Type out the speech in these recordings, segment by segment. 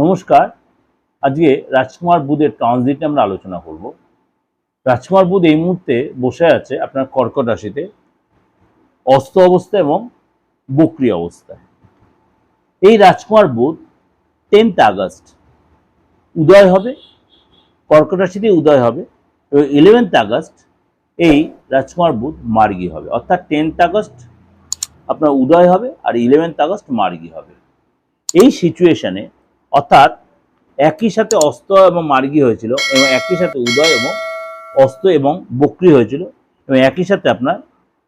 নমস্কার। আজকে রাজকুমার বুধের ট্রানজিট আমরা আলোচনা করব। রাজকুমার বুধ এই মুহূর্তে বসে আছে আপনার কর্কট রাশিতে, অস্ত অবস্থা এবং বক্রি অবস্থায়। এই রাজকুমার বুধ টেন্থ আগস্ট, উদয় হবে, কর্কট রাশিতে উদয় হবে এবং ইলেভেন্থ আগস্ট এই রাজকুমার বুধ মার্গী হবে। অর্থাৎ টেন্থ আগস্ট আপনার উদয় হবে আর ইলেভেন্থ আগস্ট মার্গী হবে। এই সিচুয়েশনে অর্থাৎ একই সাথে অস্ত এবং মার্গী হয়েছিল এবং একই সাথে উদয় এবং অস্ত এবং বক্রি হয়েছিল এবং একই সাথে আপনার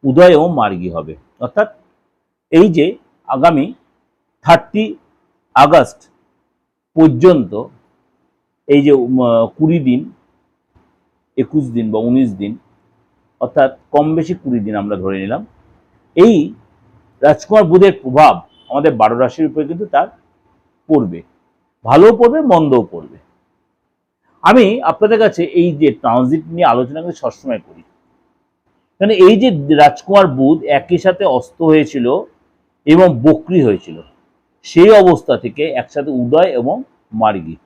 উদয় এবং মার্গী হবে। অর্থাৎ এই যে আগামী থার্টি আগস্ট পর্যন্ত এই যে কুড়ি দিন, একুশ দিন বা উনিশ দিন, অর্থাৎ কম বেশি কুড়ি দিন আমরা ধরে নিলাম, এই রাজকুমার বুধের প্রভাব আমাদের বারো রাশির উপরে কিন্তু তার পড়বে। ভালোও পড়বে, মন্দও পড়বে। আমি আপনাদের কাছে এই যে ট্রানজিট নিয়ে আলোচনা কিন্তু সবসময় করি। কারণ এই যে রাজকুমার বুধ একই সাথে অস্ত হয়েছিল এবং বক্রি হয়েছিল, সেই অবস্থা থেকে একসাথে উদয় এবং মার্গী।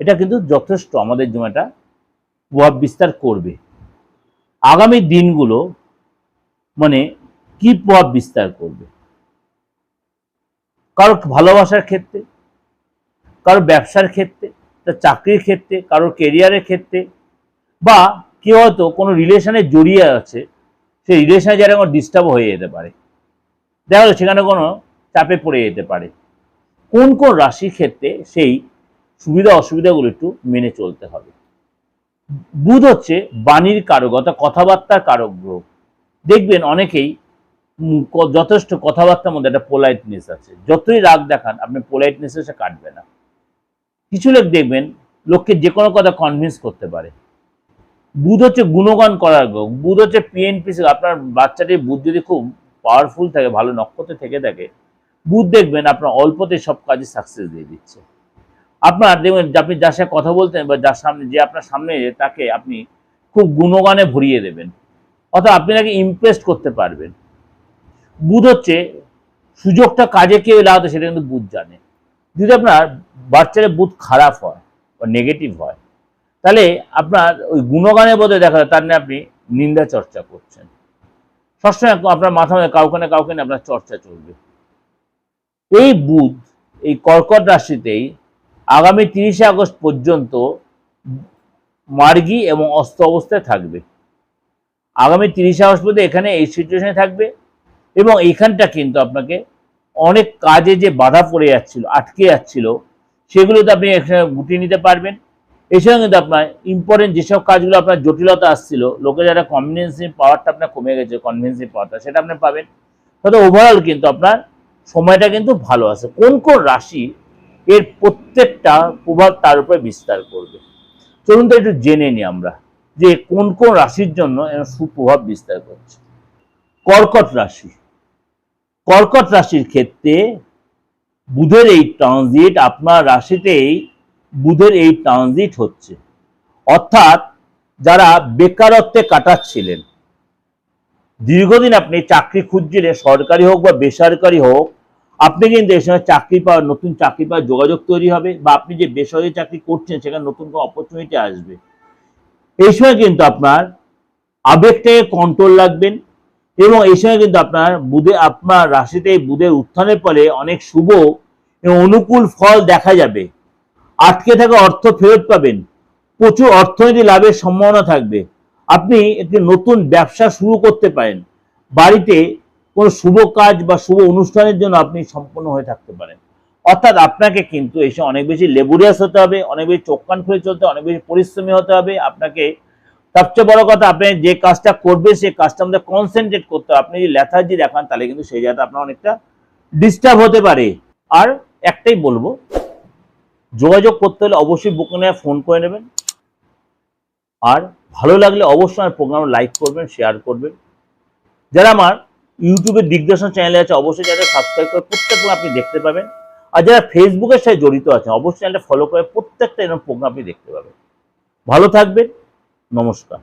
এটা কিন্তু যথেষ্ট আমাদের জন্য একটা প্রভাব বিস্তার করবে। আগামী দিনগুলো মানে কি প্রভাব বিস্তার করবে? কারও ভালোবাসার ক্ষেত্রে কারও ব্যবসার ক্ষেত্রে, তার চাকরির ক্ষেত্রে, কারও কেরিয়ারের ক্ষেত্রে, বা কেউ হয়তো কোনো রিলেশনে জড়িয়ে আছে, সেই রিলেশনে যারা কোনো ডিস্টার্ব হয়ে যেতে পারে। দেখা গেলো সেখানে কোনো চাপে পড়ে যেতে পারে। কোন কোন রাশির ক্ষেত্রে সেই সুবিধা অসুবিধাগুলো একটু মেনে চলতে হবে। বুধ হচ্ছে বাণীর কারক, অর্থাৎ কথাবার্তার কারক গ্রহ। দেখবেন অনেকেই যথেষ্ট কথাবার্তার মধ্যে একটা পোলাইটনেস আছে। যতই রাগ দেখান, আপনি পোলাইটনেসে এসে কাটবে না। কিছু লোক দেখবেন, লোককে যে কোনো কথা কনভিন্স করতে পারে। বুধ হচ্ছে গুণগান করার গ্রহ, বুধ হচ্ছে পিএনপিসি আপনার বাচ্চাটির বুধ যদি খুব পাওয়ারফুল থাকে, ভালো নক্ষত্রে থেকে থাকে, বুধ দেখবেন আপনার অল্পতে সব কাজে সাকসেস দিয়ে দিচ্ছে। আপনার দেখবেন আপনি যার সাথে কথা বলতেন বা যার সামনে, যে আপনার সামনে তাকে আপনি খুব গুণগানে ভরিয়ে দেবেন। অর্থাৎ আপনি তাকে ইমপ্রেস করতে পারবেন। বুধ হচ্ছে সুযোগটা কাজে কেউ লাগাতে সেটা কিন্তু বুধ জানে। যদি আপনার বাচ্চারা বুধ খারাপ হয় বা নেগেটিভ হয়। তাহলে আপনার ওই গুণগানের বদলে দেখা যায়, তার নিয়ে আপনি নিন্দা চর্চা করছেন। সবসময় আপনার মাথা মধ্যে কাউকে না কাউকে না আপনার চর্চা চলবে। এই বুধ, এই কর্কট রাশিতেই আগামী তিরিশে আগস্ট পর্যন্ত মার্গী এবং অস্ত অবস্থায় থাকবে। আগামী তিরিশে আগস্ট পর্যন্ত এখানে এই সিচুয়েশনে থাকবে এবং এইখানটা কিন্তু আপনাকে অনেক কাজে যে বাধা পড়ে যাচ্ছিল, আটকে যাচ্ছিল সেগুলোতে আপনি এখানে গুটিয়ে নিতে পারবেন। এছাড়া কিন্তু আপনার ইম্পর্টেন্ট যেসব কাজগুলো আপনার জটিলতা আসছিল লোকে যারা কনভিনেন্সিভ পাওয়ারটা আপনার কমে গেছে কনভিনেন্সিভ পাওয়ারটা সেটা আপনি পাবেন। তবে ওভারঅল কিন্তু আপনার সময়টা কিন্তু ভালো আছে। কোন কোন রাশি এর প্রত্যেকটা প্রভাব তার উপরে বিস্তার করবে? চলুন তো একটু জেনে নিই আমরা যে কোন কোন রাশির জন্য এর সুপ্রভাব বিস্তার করছে। কর্কট রাশি। কর্কট রাশির ক্ষেত্রে বুধের এই ট্রানজিট আপনার রাশিতেই বুধের এই ট্রানজিট হচ্ছে। অর্থাৎ যারা বেকারত্বে কাটাচ্ছিলেন, দীর্ঘদিন আপনি চাকরি খুঁজছিলেন, সরকারি হোক বা বেসরকারি হোক, আপনি কিন্তু এই সময় চাকরি পাওয়ার, নতুন চাকরি পাওয়ার যোগাযোগ তৈরি হবে বা আপনি যে বেসরকারি চাকরি করছেন, সেখানে নতুন কোনো অপরচুনিটি আসবে। এই সময় কিন্তু আপনার আবেগটাকে কন্ট্রোল রাখবেন এবং এই সময় কিন্তু আপনার বুধে, আপনার রাশিতে বুধের উত্থানের ফলে অনেক শুভ এবং অনুকূল ফল দেখা যাবে। আটকে থাকা অর্থ ফেরত পাবেন। প্রচুর অর্থনীতি লাভের সম্ভাবনা থাকবে। আপনি একটি নতুন ব্যবসা শুরু করতে পারেন। বাড়িতে কোনো শুভ কাজ বা শুভ অনুষ্ঠানের জন্য আপনি সম্পন্ন হয়ে থাকতে পারেন। অর্থাৎ আপনাকে কিন্তু এসে অনেক বেশি লেবুরিয়াস হতে হবে, অনেক বেশি চোখ কান খুলে চলতে, অনেক বেশি পরিশ্রমী হতে হবে। আপনাকে সবচেয়ে বড় কথা, আপনি যে কাজটা করবে সেই কাজটা আমাদের কনসেন্ট্রেট করতে হবে। আপনি যদি লেথার্জি দেখান, তাহলে কিন্তু সেই জায়গাটা আপনার অনেকটা ডিস্টার্ব হতে পারে। আর একটাই বলব, যোগাযোগ করতে হলে অবশ্যই বুকিং ফোন করে নেবেন। আর ভালো লাগলে অবশ্যই আমার প্রোগ্রাম লাইক করবেন শেয়ার করবেন। যারা আমার ইউটিউবের দিগদর্শন চ্যানেলে আছে, অবশ্যই চ্যানেলটা সাবস্ক্রাইব করে প্রত্যেক আপনি দেখতে পাবেন। আর যারা ফেসবুকের সাথে জড়িত আছেন, অবশ্যই চ্যানেলটা ফলো করে প্রত্যেকটা এরকম প্রোগ্রাম আপনি দেখতে পাবেন। ভালো থাকবেন। নমস্কার।